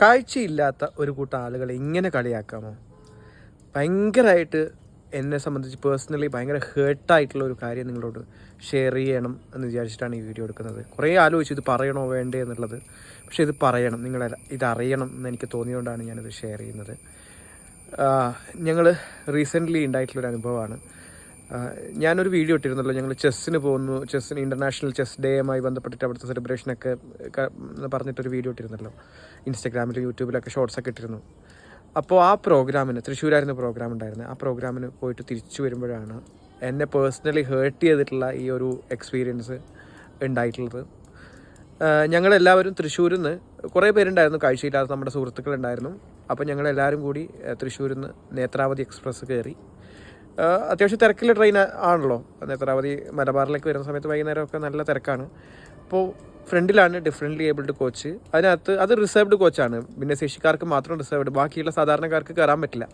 കാഴ്ചയില്ലാത്ത ഒരു കൂട്ടം ആളുകളെ ഇങ്ങനെ കളിയാക്കാമോ? ഭയങ്കരമായിട്ട് എന്നെ സംബന്ധിച്ച് പേഴ്സണലി ഭയങ്കര ഹേർട്ടായിട്ടുള്ള ഒരു കാര്യം നിങ്ങളോട് ഷെയർ ചെയ്യണം എന്ന് വിചാരിച്ചിട്ടാണ് ഈ വീഡിയോ എടുക്കുന്നത്. കുറേ ആലോചിച്ച് ഇത് പറയണോ വേണ്ടേ എന്നുള്ളത്. പക്ഷേ ഇത് പറയണം. നിങ്ങൾ ഇതറിയണം എന്ന് എനിക്ക് തോന്നിയതുകൊണ്ടാണ് ഞാനിത് ഷെയർ ചെയ്യുന്നത്. ഞങ്ങൾ റീസെന്റ്ലി ഉണ്ടായിട്ടുള്ളൊരു അനുഭവമാണ്. ഞാനൊരു വീഡിയോ ഇട്ടിരുന്നല്ലോ ഞങ്ങൾ ചെസ്സിന് പോകുന്നു ചെസ്സിന് ഇന്റർനാഷണൽ ചെസ് ഡേയുമായി ബന്ധപ്പെട്ടിട്ട് അവിടുത്തെ സെലിബ്രേഷനൊക്കെ പറഞ്ഞിട്ടൊരു വീഡിയോ ഇട്ടിരുന്നല്ലോ ഇൻസ്റ്റാഗ്രാമിലും യൂട്യൂബിലൊക്കെ ഷോർട്സൊക്കെ ഇട്ടിരുന്നു. അപ്പോൾ ആ പ്രോഗ്രാമിന് തൃശ്ശൂരായിരുന്നു പ്രോഗ്രാം ഉണ്ടായിരുന്നത് ആ പ്രോഗ്രാമിന് പോയിട്ട് തിരിച്ചു വരുമ്പോഴാണ് എന്നെ പേഴ്സണലി ഹേർട്ട് ചെയ്തിട്ടുള്ള ഈ ഒരു എക്സ്പീരിയൻസ് ഉണ്ടായിട്ടുള്ളത്. ഞങ്ങളെല്ലാവരും തൃശ്ശൂരിൽ നിന്ന് കുറേ പേരുണ്ടായിരുന്നു കാഴ്ചയില്ലാത്ത നമ്മുടെ സുഹൃത്തുക്കളുണ്ടായിരുന്നു. അപ്പോൾ ഞങ്ങളെല്ലാവരും കൂടി തൃശ്ശൂരിൽ നിന്ന് നേത്രാവതി എക്സ്പ്രസ് കയറി അത്യാവശ്യം തിരക്കുള്ള ട്രെയിൻ ആണല്ലോ. നേത്രാവതി മലബാറിലേക്ക് വരുന്ന സമയത്ത് വൈകുന്നേരമൊക്കെ നല്ല തിരക്കാണ്. അപ്പോൾ ഫ്രണ്ടിലാണ് ഡിഫറെന്റ്ലി ഏബിൾഡ് കോച്ച് അതിനകത്ത് അത് റിസർവ്ഡ് കോച്ചാണ് ഭിന്നശേഷിക്കാർക്ക് മാത്രം റിസർവ്ഡ് ബാക്കിയുള്ള സാധാരണക്കാർക്ക് കയറാൻ പറ്റില്ല.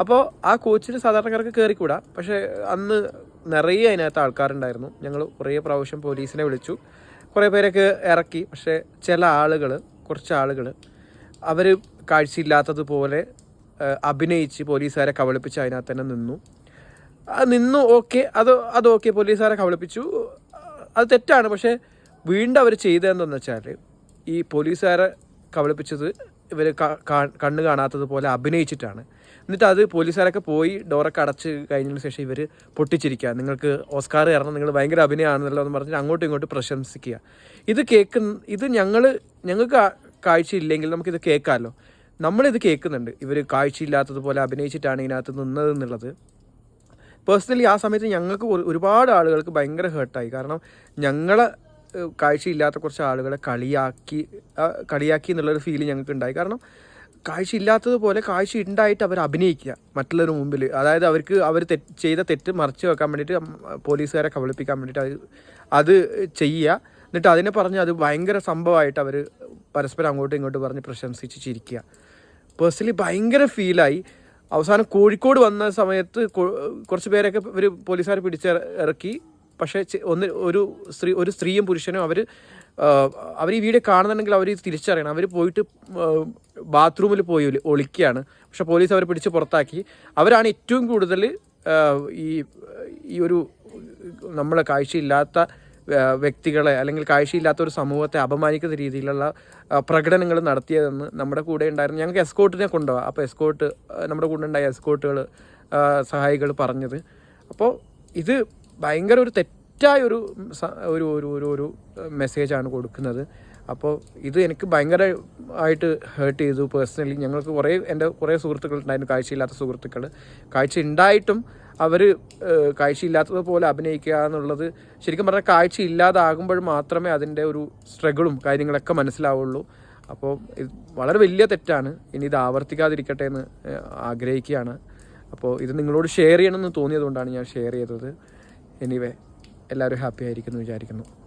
അപ്പോൾ ആ കോച്ചിന് സാധാരണക്കാർക്ക് കയറിക്കൂടാ പക്ഷേ അന്ന് നിറയെ അതിനകത്ത് ആൾക്കാരുണ്ടായിരുന്നു. ഞങ്ങൾ കുറേ പ്രാവശ്യം പോലീസിനെ വിളിച്ചു. കുറേ പേരൊക്കെ ഇറക്കി. പക്ഷേ ചില ആളുകൾ കുറച്ച് ആളുകൾ അവർ കാഴ്ചയില്ലാത്തതുപോലെ അഭിനയിച്ച് പോലീസുകാരെ കബളിപ്പിച്ച് അതിനകത്ത് തന്നെ നിന്നു. നിന്നു ഓക്കെ. അത് അത് ഓക്കെ. പോലീസുകാരെ കബളിപ്പിച്ചു. അത് തെറ്റാണ്. പക്ഷേ വീണ്ടും അവർ ചെയ്തതെന്തെന്ന് വെച്ചാൽ ഈ പോലീസുകാരെ കബളിപ്പിച്ചത് ഇവർ കണ്ണ് കാണാത്തതുപോലെ അഭിനയിച്ചിട്ടാണ്. എന്നിട്ട് അത് പോലീസുകാരൊക്കെ പോയി ഡോറൊക്കെ അടച്ച് കഴിഞ്ഞതിന് ശേഷം ഇവർ പൊട്ടിച്ചിരിക്കുക. നിങ്ങൾക്ക് ഓസ്കാർ കാരണം നിങ്ങൾ ഭയങ്കര അഭിനയമാണെന്നല്ലോ എന്ന് പറഞ്ഞിട്ട് അങ്ങോട്ടും ഇങ്ങോട്ടും പ്രശംസിക്കുക. ഇത് കേൾക്കുന്ന ഇത് ഞങ്ങൾ ഞങ്ങൾക്ക് കാഴ്ചയില്ലെങ്കിൽ നമുക്കിത് കേൾക്കാമല്ലോ നമ്മളിത് കേൾക്കുന്നുണ്ട്. ഇവർ കാഴ്ചയില്ലാത്തതുപോലെ അഭിനയിച്ചിട്ടാണ് ഇതിനകത്ത് നിന്നത് എന്നുള്ളത്. പേഴ്സണലി ആ സമയത്ത് ഞങ്ങൾക്ക് ഒരു- ഒരുപാട് ആളുകൾക്ക് ഭയങ്കര ഹേർട്ടായി കാരണം ഞങ്ങളെ കാഴ്ചയില്ലാത്ത കുറച്ച് ആളുകളെ കളിയാക്കി കളിയാക്കി എന്നുള്ളൊരു ഫീൽ ഞങ്ങൾക്ക് ഉണ്ടായി കാരണം കാഴ്ച ഇല്ലാത്തതുപോലെ കാഴ്ച ഉണ്ടായിട്ട് അവർ അഭിനയിക്കുക മറ്റുള്ളവരുടെ മുമ്പിൽ അതായത് അവർക്ക് അവർ തെറ്റ് ചെയ്ത തെറ്റ് മറച്ചു വെക്കാൻ വേണ്ടിയിട്ട് പോലീസുകാരെ കബളിപ്പിക്കാൻ വേണ്ടിയിട്ട് അത് അത് ചെയ്യുക. എന്നിട്ട് അതിനെ പറഞ്ഞ് അത് ഭയങ്കര സംഭവമായിട്ട് അവർ പരസ്പരം അങ്ങോട്ടും ഇങ്ങോട്ടും പറഞ്ഞ് പ്രശംസിച്ച് ചിരിക്കുക. പേഴ്സണലി ഭയങ്കര ഫീലായി അവസാനം കോഴിക്കോട് വന്ന സമയത്ത് കുറച്ച് പേരൊക്കെ ഇവർ പോലീസുകാർ പിടിച്ചിറക്കി പക്ഷേ ഒന്ന് ഒരു സ്ത്രീ ഒരു സ്ത്രീയും പുരുഷനും അവർ അവർ ഈ വീഡിയോ കാണുന്നുണ്ടെങ്കിൽ അവർ തിരിച്ചറിയണം. അവർ പോയിട്ട് ബാത്റൂമിൽ പോയി ഒളി- ഒളിക്കുകയാണ്. പക്ഷെ പോലീസ് അവരെ പിടിച്ച് പുറത്താക്കി. അവരാണ് ഏറ്റവും കൂടുതൽ ഈ ഈ ഒരു നമ്മളെ കാഴ്ചയില്ലാത്ത വ്യക്തികളെ അല്ലെങ്കിൽ കാഴ്ചയില്ലാത്ത ഒരു സമൂഹത്തെ അപമാനിക്കുന്ന രീതിയിലുള്ള പ്രകടനങ്ങൾ നടത്തിയതെന്ന് നമ്മുടെ കൂടെ ഉണ്ടായിരുന്നു. ഞങ്ങൾക്ക് എസ്കോട്ടിനെ കൊണ്ടുപോകാം അപ്പോൾ എസ്കോട്ട് നമ്മുടെ കൂടെ ഉണ്ടായ എസ്കോട്ടുകൾ സഹായികൾ പറഞ്ഞത്. അപ്പോൾ ഇത് ഭയങ്കര ഒരു തെറ്റായ ഒരു ഒരു ഒരു ഒരു മെസ്സേജാണ് കൊടുക്കുന്നത്. അപ്പോൾ ഇത് എനിക്ക് ഭയങ്കര ആയിട്ട് ഹേർട്ട് ചെയ്തു പേഴ്സണലി ഞങ്ങൾക്ക് കുറേ എന്റെ കുറേ സുഹൃത്തുക്കൾ ഉണ്ടായിരുന്നു കാഴ്ചയില്ലാത്ത സുഹൃത്തുക്കൾ കാഴ്ച ഉണ്ടായിട്ടും അവർ കാഴ്ചയില്ലാത്തതുപോലെ അഭിനയിക്കുക എന്നുള്ളത് ശരിക്കും പറഞ്ഞാൽ കാഴ്ച ഇല്ലാതാകുമ്പോൾ മാത്രമേ അതിന്റെ ഒരു സ്ട്രഗിളും കാര്യങ്ങളൊക്കെ മനസ്സിലാവുള്ളൂ. അപ്പോൾ ഇത് വളരെ വലിയ തെറ്റാണ്. ഇനി ഇത് ആവർത്തിക്കാതിരിക്കട്ടെ എന്ന് ആഗ്രഹിക്കുകയാണ്. അപ്പോൾ ഇത് നിങ്ങളോട് ഷെയർ ചെയ്യണമെന്ന് തോന്നിയതുകൊണ്ടാണ് ഞാൻ ഷെയർ ചെയ്തത്. എനിവേ എല്ലാവരും ഹാപ്പി ആയിരിക്കുന്നു വിചാരിക്കുന്നു.